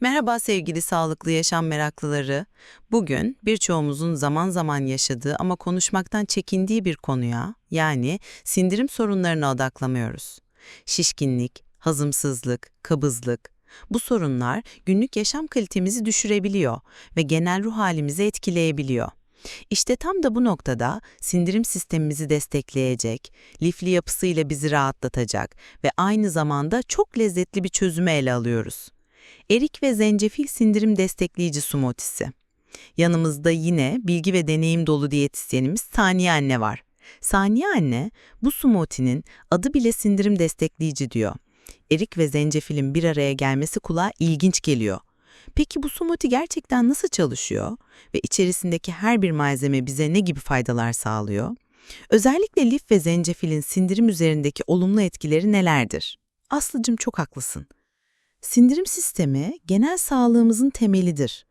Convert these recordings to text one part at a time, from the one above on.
Merhaba sevgili sağlıklı yaşam meraklıları. Bugün birçoğumuzun zaman zaman yaşadığı ama konuşmaktan çekindiği bir konuya, yani sindirim sorunlarına odaklanıyoruz. Şişkinlik, hazımsızlık, kabızlık, bu sorunlar günlük yaşam kalitemizi düşürebiliyor ve genel ruh halimizi etkileyebiliyor. İşte tam da bu noktada sindirim sistemimizi destekleyecek, lifli yapısıyla bizi rahatlatacak ve aynı zamanda çok lezzetli bir çözümü ele alıyoruz. Erik ve zencefil sindirim destekleyici smoothie'si. Yanımızda yine bilgi ve deneyim dolu diyetisyenimiz Saniye Anne var. Saniye Anne, bu smoothie'nin adı bile sindirim destekleyici diyor. Erik ve zencefilin bir araya gelmesi kulağa ilginç geliyor. Peki bu smoothie gerçekten nasıl çalışıyor ve içerisindeki her bir malzeme bize ne gibi faydalar sağlıyor? Özellikle lif ve zencefilin sindirim üzerindeki olumlu etkileri nelerdir? Aslıcım çok haklısın. Sindirim sistemi genel sağlığımızın temelidir.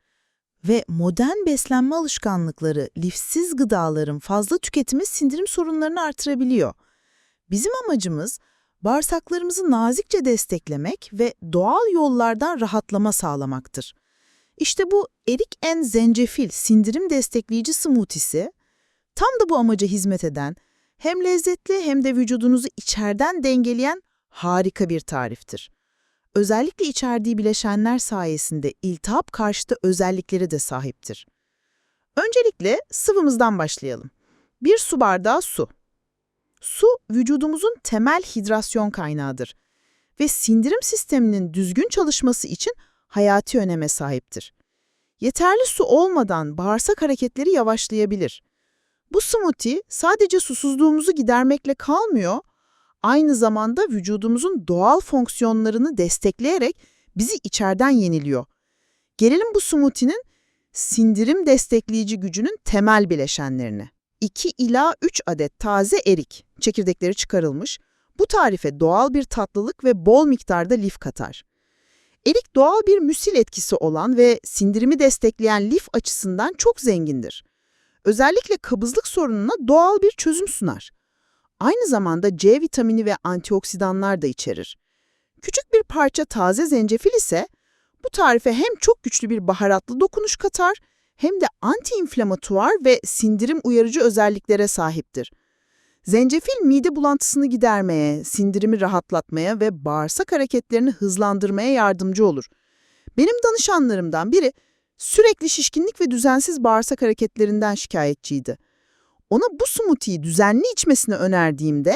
Ve modern beslenme alışkanlıkları, lifsiz gıdaların fazla tüketimi sindirim sorunlarını artırabiliyor. Bizim amacımız bağırsaklarımızı nazikçe desteklemek ve doğal yollardan rahatlama sağlamaktır. İşte bu erik en zencefil sindirim destekleyici smoothie'si tam da bu amaca hizmet eden, hem lezzetli hem de vücudunuzu içeriden dengeleyen harika bir tariftir. Özellikle içerdiği bileşenler sayesinde iltihap karşıtı özellikleri de sahiptir. Öncelikle sıvımızdan başlayalım. Bir su bardağı su. Su, vücudumuzun temel hidrasyon kaynağıdır ve sindirim sisteminin düzgün çalışması için hayati öneme sahiptir. Yeterli su olmadan bağırsak hareketleri yavaşlayabilir. Bu smoothie sadece susuzluğumuzu gidermekle kalmıyor, aynı zamanda vücudumuzun doğal fonksiyonlarını destekleyerek bizi içeriden yeniliyor. Gelelim bu smoothie'nin sindirim destekleyici gücünün temel bileşenlerine. 2 ila 3 adet taze erik, çekirdekleri çıkarılmış, bu tarife doğal bir tatlılık ve bol miktarda lif katar. Erik doğal bir müsil etkisi olan ve sindirimi destekleyen lif açısından çok zengindir. Özellikle kabızlık sorununa doğal bir çözüm sunar. Aynı zamanda C vitamini ve antioksidanlar da içerir. Küçük bir parça taze zencefil ise bu tarife hem çok güçlü bir baharatlı dokunuş katar hem de antiinflamatuar ve sindirim uyarıcı özelliklere sahiptir. Zencefil mide bulantısını gidermeye, sindirimi rahatlatmaya ve bağırsak hareketlerini hızlandırmaya yardımcı olur. Benim danışanlarımdan biri sürekli şişkinlik ve düzensiz bağırsak hareketlerinden şikayetçiydi. Ona bu smoothie'yi düzenli içmesini önerdiğimde,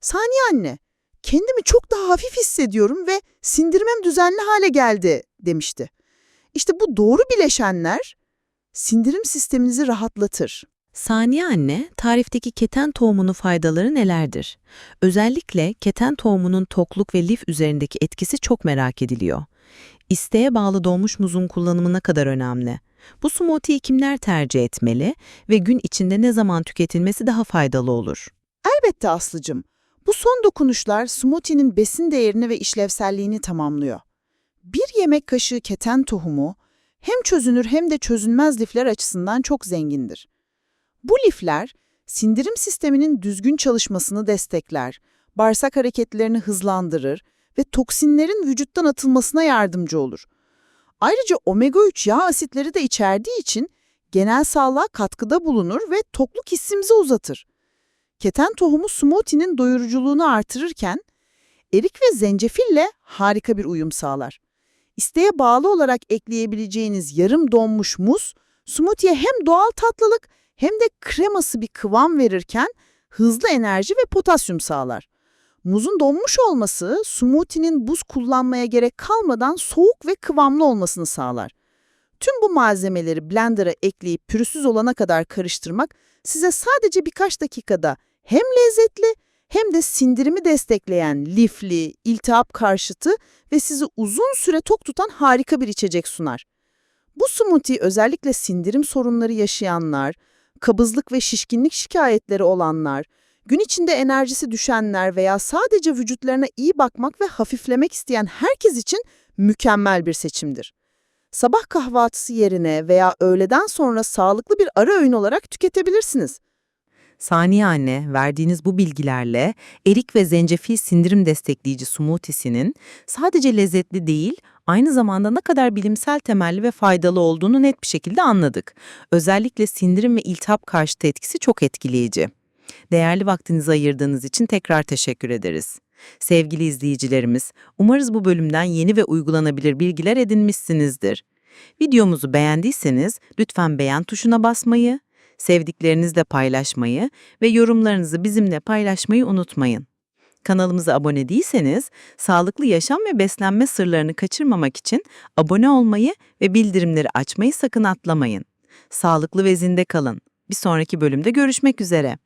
''Saniye anne, kendimi çok daha hafif hissediyorum ve sindirmem düzenli hale geldi.'' demişti. İşte bu doğru bileşenler sindirim sisteminizi rahatlatır. Saniye anne, tarifteki keten tohumunun faydaları nelerdir? Özellikle keten tohumunun tokluk ve lif üzerindeki etkisi çok merak ediliyor. İsteğe bağlı donmuş muzun kullanımı ne kadar önemli? Bu smoothie'yi kimler tercih etmeli ve gün içinde ne zaman tüketilmesi daha faydalı olur? Elbette Aslı'cım. Bu son dokunuşlar smoothie'nin besin değerini ve işlevselliğini tamamlıyor. Bir yemek kaşığı keten tohumu hem çözünür hem de çözünmez lifler açısından çok zengindir. Bu lifler sindirim sisteminin düzgün çalışmasını destekler, bağırsak hareketlerini hızlandırır ve toksinlerin vücuttan atılmasına yardımcı olur. Ayrıca omega-3 yağ asitleri de içerdiği için genel sağlığa katkıda bulunur ve tokluk hissimizi uzatır. Keten tohumu smoothie'nin doyuruculuğunu artırırken, erik ve zencefille harika bir uyum sağlar. İsteğe bağlı olarak ekleyebileceğiniz yarım donmuş muz, smoothie'ye hem doğal tatlılık hem de kreması bir kıvam verirken hızlı enerji ve potasyum sağlar. Muzun donmuş olması smoothie'nin buz kullanmaya gerek kalmadan soğuk ve kıvamlı olmasını sağlar. Tüm bu malzemeleri blender'a ekleyip pürüzsüz olana kadar karıştırmak size sadece birkaç dakikada hem lezzetli hem de sindirimi destekleyen lifli, iltihap karşıtı ve sizi uzun süre tok tutan harika bir içecek sunar. Bu smoothie özellikle sindirim sorunları yaşayanlar, kabızlık ve şişkinlik şikayetleri olanlar, gün içinde enerjisi düşenler veya sadece vücutlarına iyi bakmak ve hafiflemek isteyen herkes için mükemmel bir seçimdir. Sabah kahvaltısı yerine veya öğleden sonra sağlıklı bir ara öğün olarak tüketebilirsiniz. Saniye anne, verdiğiniz bu bilgilerle erik ve zencefil sindirim destekleyici smoothiesinin sadece lezzetli değil, aynı zamanda ne kadar bilimsel temelli ve faydalı olduğunu net bir şekilde anladık. Özellikle sindirim ve iltihap karşıtı etkisi çok etkileyici. Değerli vaktinizi ayırdığınız için tekrar teşekkür ederiz. Sevgili izleyicilerimiz, umarız bu bölümden yeni ve uygulanabilir bilgiler edinmişsinizdir. Videomuzu beğendiyseniz lütfen beğen tuşuna basmayı, sevdiklerinizle paylaşmayı ve yorumlarınızı bizimle paylaşmayı unutmayın. Kanalımıza abone değilseniz, sağlıklı yaşam ve beslenme sırlarını kaçırmamak için abone olmayı ve bildirimleri açmayı sakın atlamayın. Sağlıklı ve zinde kalın. Bir sonraki bölümde görüşmek üzere.